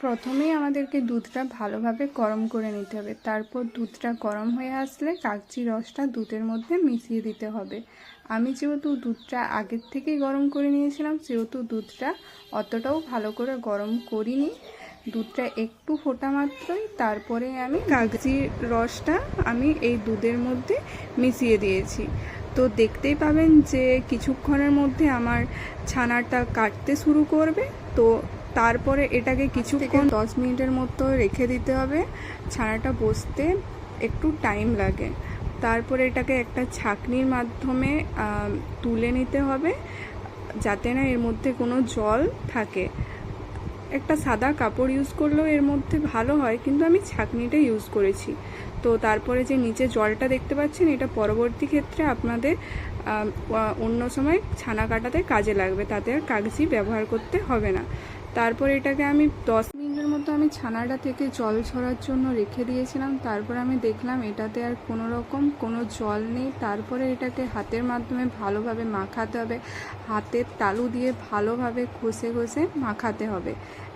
প্রথমেই আমাদেরকে দুধটা ভালোভাবে গরম করে নিতে হবে। তারপর দুধটা গরম হয়ে আসলে কাগজি রসটা দুধের মধ্যে মিশিয়ে দিতে হবে। আমি যেহেতু দুধটা আগের থেকেই গরম করে নিয়েছিলাম, সেহেতু দুধটা অতটাও ভালো করে গরম করিনি। দুধটা একটু ফোটা মাত্রই, তারপরে আমি কাগজি রসটা আমি এই দুধের মধ্যে মিশিয়ে দিয়েছি। তো দেখতেই পাবেন যে কিছুক্ষণের মধ্যে আমার ছানাটা কাটতে শুরু করবে। তো তারপরে এটাকে কিছুক্ষণ দশ মিনিটের মতো রেখে দিতে হবে। ছানাটা বসতে একটু টাইম লাগে। তারপরে এটাকে একটা ছাকনির মাধ্যমে তুলে নিতে হবে যাতে না এর মধ্যে কোনো জল থাকে। একটা সাদা কাপড় ইউজ করলেও এর মধ্যে ভালো হয় কিন্তু আমি ছাকনিটা ইউজ করেছি। তো তারপরে যে নিচে জলটা দেখতে পাচ্ছেন এটা পরবর্তী ক্ষেত্রে আপনাদের অন্য সময় ছানা কাটাতে কাজে লাগবে। তাতে আর কাগজি ব্যবহার করতে হবে না। তারপর এটাকে আমি দশ মিনিটের মতো আমি ছানাটা থেকে জল ছড়ার জন্য রেখে দিয়েছিলাম। তারপর আমি দেখলাম এটাতে আর কোনো রকম কোনো জল নেই। তারপরে এটাকে হাতের মাধ্যমে ভালোভাবে মাখাতে হবে। হাতের তালু দিয়ে ভালোভাবে ঘষে ঘষে মাখাতে হবে।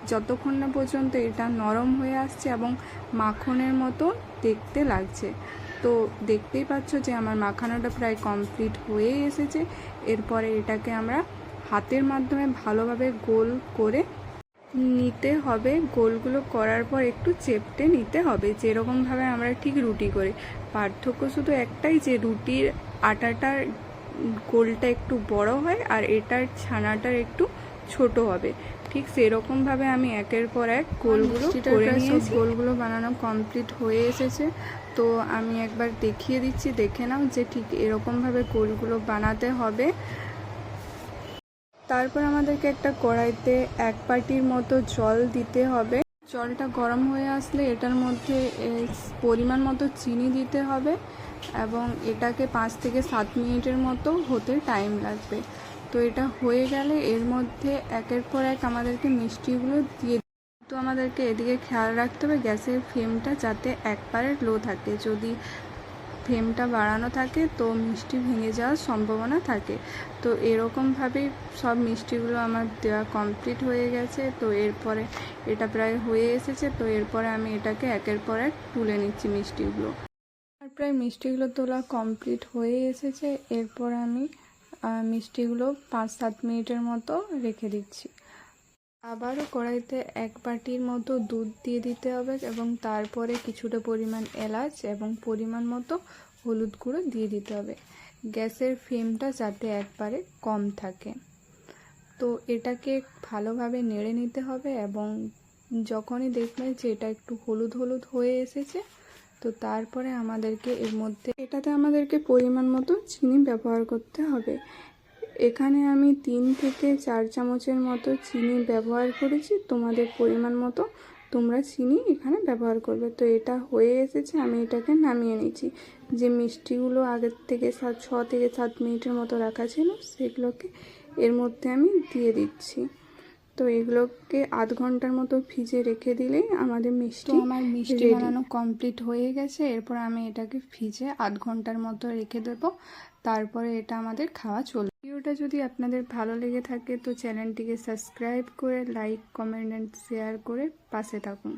যতক্ষণ না পর্যন্ত এটা নরম হয়ে আসছে এবং মাখনের মতো দেখতে লাগছে। তো দেখতেই পাচ্ছ যে আমার মাখানোটা প্রায় কমপ্লিট হয়ে এসেছে। এরপরে এটাকে আমরা হাতের মাধ্যমে ভালোভাবে গোল করে নিতে হবে। গোলগুলো করার পর একটু চেপটে নিতে হবে। যেরকমভাবে আমরা ঠিক রুটি করি। পার্থক্য শুধু একটাই যে রুটির আটাটার গোলটা একটু বড় হয় আর এটার ছানাটার একটু ছোট হবে। ঠিক সেরকমভাবে আমি একের পর এক গোলগুলো করে নিয়েছি। গোলগুলো বানানো কমপ্লিট হয়ে এসেছে। তো আমি একবার দেখিয়ে দিচ্ছি দেখে নাও যে ঠিক এরকমভাবে গোলগুলো বানাতে হবে। তারপর আমাদেরকে একটা কড়াইতে এক বাটির মতো জল দিতে হবে। জলটা গরম হয়ে আসলে এটার মধ্যে পরিমাণ মতো চিনি দিতে হবে এবং এটাকে পাঁচ থেকে সাত মিনিটের মতো হতে টাইম লাগবে। তো এটা হয়ে গেলে এর মধ্যে একের পর এক আমাদেরকে মিষ্টিগুলো দিয়ে তো আমাদেরকে এদিকে খেয়াল রাখতে হবে গ্যাসের ফ্লেমটা যাতে একবারে লো থাকে। যদি ফ্লেমটা বাড়ানো থাকে, তো মিষ্টি ভেঙে যাওয়ার সম্ভাবনা থাকে। তো এরকমভাবেই সব মিষ্টিগুলো আমার দেওয়া কমপ্লিট হয়ে গেছে, তো এরপরে এটা প্রায় হয়ে এসেছে, তো এরপরে আমি এটাকে একের পর এক তুলে নিচ্ছি মিষ্টিগুলো। আর প্রায় মিষ্টিগুলো তোলা কমপ্লিট হয়ে এসেছে, এরপর আমি মিষ্টিগুলো পাঁচ সাত মিনিটের মতো রেখে দিচ্ছি। আবারও কড়াইতে এক বাটির মতো দুধ দিয়ে দিতে হবে এবং তারপরে কিছুটা পরিমাণ এলাচ এবং পরিমাণ মতো হলুদ গুঁড়ো দিয়ে দিতে হবে। গ্যাসের ফ্লেমটা যাতে একবারে কম থাকে। তো এটাকে ভালোভাবে নেড়ে নিতে হবে এবং যখনই দেখবে যে এটা একটু হলুদ হলুদ হয়ে এসেছে, তো তারপরে আমাদেরকে এর মধ্যে এটাতে আমাদেরকে পরিমাণ মতো চিনি ব্যবহার করতে হবে। এখানে আমি তিন থেকে চার চামচের মতো চিনি ব্যবহার করেছি তোমাদের পরিমাণ মতো তোমরা চিনি এখানে ব্যবহার করবে। তো এটা হয়ে এসেছে আমি এটাকে নামিয়ে নিচ্ছি। যে মিষ্টিগুলো আগের থেকে সাত ছ থেকে সাত মিনিটের মতো রাখা ছিল সেগুলোকে এর মধ্যে আমি দিয়ে দিচ্ছি। তো এগুলোকে আধ ঘণ্টার মতো ভিজে রেখে দিলেই আমাদের মিষ্টি আমার মিষ্টি বানানো কমপ্লিট হয়ে গেছে এরপর আমি এটাকে ভিজে আধ ঘণ্টার মতো রেখে দেবো। তারপরে এটা আমাদের খাওয়া চলবে ভিডিওটা যদি আপনাদের ভালো লেগে থাকে, তো চ্যানেলটিকে সাবস্ক্রাইব করে, লাইক, কমেন্ট অ্যান্ড শেয়ার করে পাশে থাকুন।